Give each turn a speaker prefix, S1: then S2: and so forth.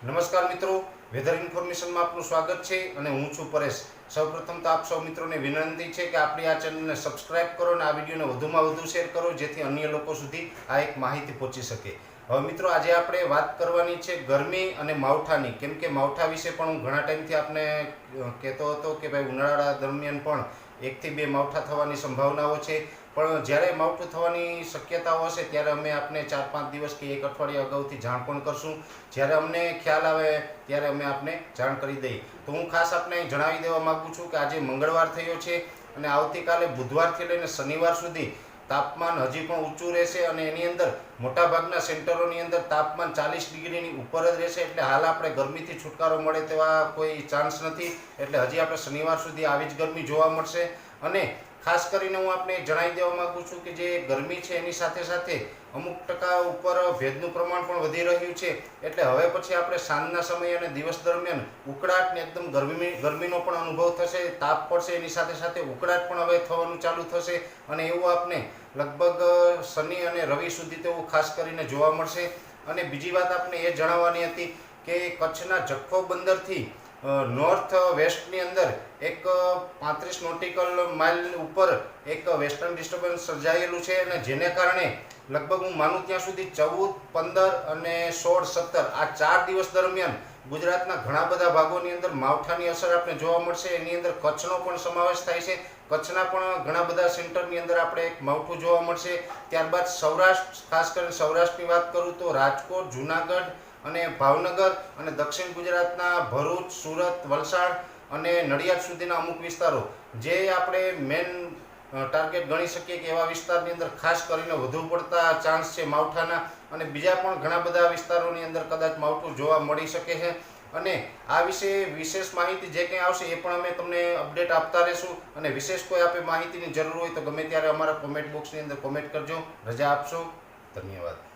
S1: નમસ્કાર મિત્રો. વેધર ઇન્ફોર્મેશનમાં આપનું સ્વાગત છે અને હું છું પરેશ. સૌપ્રથમ તો આપ સૌ મિત્રોને વિનંતી છે કે આપણી આ ચેનલને સબસ્ક્રાઇબ કરો અને આ વિડીયોને વધુમાં વધુ શેર કરો, જેથી અન્ય લોકો સુધી આ એક માહિતી પહોંચી શકે. હવે મિત્રો, આજે આપણે વાત કરવાની છે ગરમી અને માવઠાની. કેમ કે માવઠા વિશે પણ હું ઘણા ટાઈમથી આપને કહેતો હતો કે ભાઈ ઉનાળા દરમિયાન પણ એકથી બે માવઠા થવાની સંભાવનાઓ છે. પણ જ્યારે માવઠું થવાની શક્યતાઓ હશે, ત્યારે અમે આપને ચાર પાંચ દિવસ કે એક અઠવાડિયા અગાઉથી જાણ પણ કરશું. જ્યારે અમને ખ્યાલ આવે, ત્યારે અમે આપને જાણ કરી દઈએ. તો હું ખાસ આપને જણાવી દેવા માગું છું કે આજે મંગળવાર થયો છે અને આવતીકાલે બુધવારથી લઈને શનિવાર સુધી તાપમાન હજી પણ ઊંચું રહેશે અને એની અંદર મોટાભાગના સેન્ટરોની અંદર તાપમાન ચાલીસ ડિગ્રીની ઉપર જ રહેશે. એટલે હાલ આપણે ગરમીથી છુટકારો મળે તેવા કોઈ ચાન્સ નથી. એટલે હજી આપણે શનિવાર સુધી આવી જ ગરમી જોવા મળશે. અને ખાસ કરીને હું આપને જણાવી દેવા માંગુ છું કે જે ગરમી છે એની સાથે સાથે અમુક ટકા ઉપર ભેજનું પ્રમાણ પણ વધી રહ્યું છે. એટલે હવે પછી આપણે સાંજના સમય અને દિવસ દરમિયાન ઉકળાટ ને એકદમ ગરમી, ગરમીનો પણ અનુભવ થશે, તાપ પડશે, એની સાથે સાથે ઉકળાટ પણ હવે થવાનું ચાલુ થશે અને એવું આપને લગભગ શનિ અને રવિ સુધી તેવું ખાસ કરીને જોવા મળશે. અને બીજી વાત આપને એ જણાવવાની હતી કે કચ્છના જખો બંદરથી નોર્થ વેસ્ટની અંદર એક પાંત્રીસ નોટિકલ માઇલ ઉપર એક વેસ્ટર્ન ડિસ્ટર્બન્સ સર્જાયેલું છે અને જેને કારણે લગભગ હું માનું ત્યાં સુધી ચૌદ, પંદર અને સોળ, સત્તર આ ચાર દિવસ દરમિયાન ગુજરાતના ઘણા બધા ભાગોની અંદર માવઠાની અસર આપણે જોવા મળશે. એની અંદર કચ્છનો પણ સમાવેશ થાય છે. કચ્છના પણ ઘણા બધા સેન્ટરની અંદર આપણે એક માવઠું જોવા મળશે. ત્યારબાદ સૌરાષ્ટ્ર, ખાસ કરીને સૌરાષ્ટ્રની વાત કરું તો રાજકોટ, જુનાગઢ અને ભાવનગર અને દક્ષિણ ગુજરાતના ભરૂચ, સુરત, વલસાડ અને નડિયાદ સુધીના અમુક વિસ્તારો, જે આપણે મેન ટાર્ગેટ ગણી શકીએ કે એવા વિસ્તારની અંદર ખાસ કરીને વધુ પડતા ચાન્સ છે માવઠાના અને બીજા પણ ઘણા બધા વિસ્તારોની અંદર કદાચ માવઠું જોવા મળી શકે છે. અને આ વિશે વિશેષ માહિતી જે કંઈ આવશે એ પણ અમે તમને અપડેટ આપતા રહેશું. અને વિશેષ કોઈ આપે માહિતીની જરૂર હોય તો ગમે ત્યારે અમારા કોમેન્ટ બોક્સની અંદર કોમેન્ટ કરજો. રજા આપશો. ધન્યવાદ.